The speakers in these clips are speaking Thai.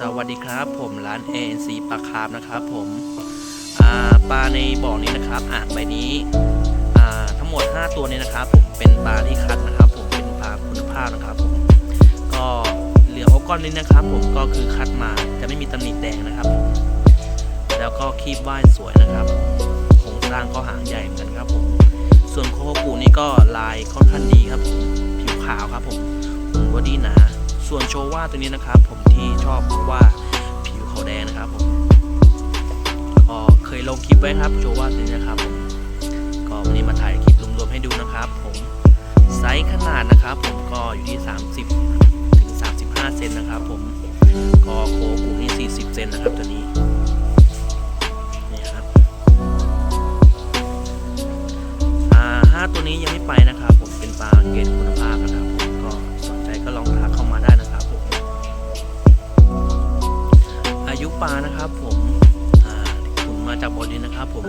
สวัสดีครับผมร้าน ANC ปลาคาร์ฟนะครับผมปลาในบ่อนี้นะครับอ่างใบนี้ทั้งหมด 5 ตัวนี้นะครับ ผมเป็นปลาที่คัดนะครับ ผมเป็นปลาคุณภาพนะครับผมก็เหลือโอก้อนนี้นะครับ ผมก็คือคัดมาจะไม่มีตำหนิแดงนะครับ แล้วก็คีบว่ายสวยนะครับโครงสร้างก็หางใหญ่เหมือนกันครับผมส่วนโคโคกุนี่ก็ลายค่อนข้างดีครับผมผิวขาวครับผมหุ่นบอดี้หนา ส่วนโชว่าตัวนี้นะครับ ผมที่ชอบเพราะว่าผิวเขาแดงนะครับผมก็เคยลงคลิปไว้ครับโชว่าตัวนี้นะครับผมก็วันนี้มาถ่ายคลิปรวมๆให้ดูนะครับ ผมไซส์ขนาดนะครับ ผมก็อยู่ที่ 30ถึง35 เซนนะครับ ผมก็โคกูนี่ 40 เซนนะครับตัวนี้นี่ครับอ่าห้าตัวนี้ยังไม่ไปนะครับ ผมเป็นปลาเกรดคุณ อายุปลานะครับ ผมอ่าขุนมาจากบอดินนะครับ ผม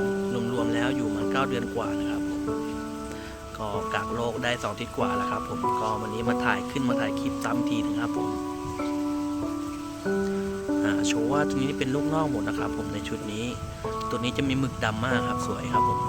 รวมๆแล้วอยู่มันเก้าเดือนกว่านะครับผมก็กักโรคได้สองทิศกว่าแล้วครับ ผมก็วันนี้มาถ่ายขึ้นมาถ่ายคลิปซ้ำทีนะครับผมอ่าโชว์ว่าตัวนี้เป็นลูกนอกหมดนะครับ ผมในชุดนี้ ตัวนี้จะมีหมึกดำมากครับ สวยครับผม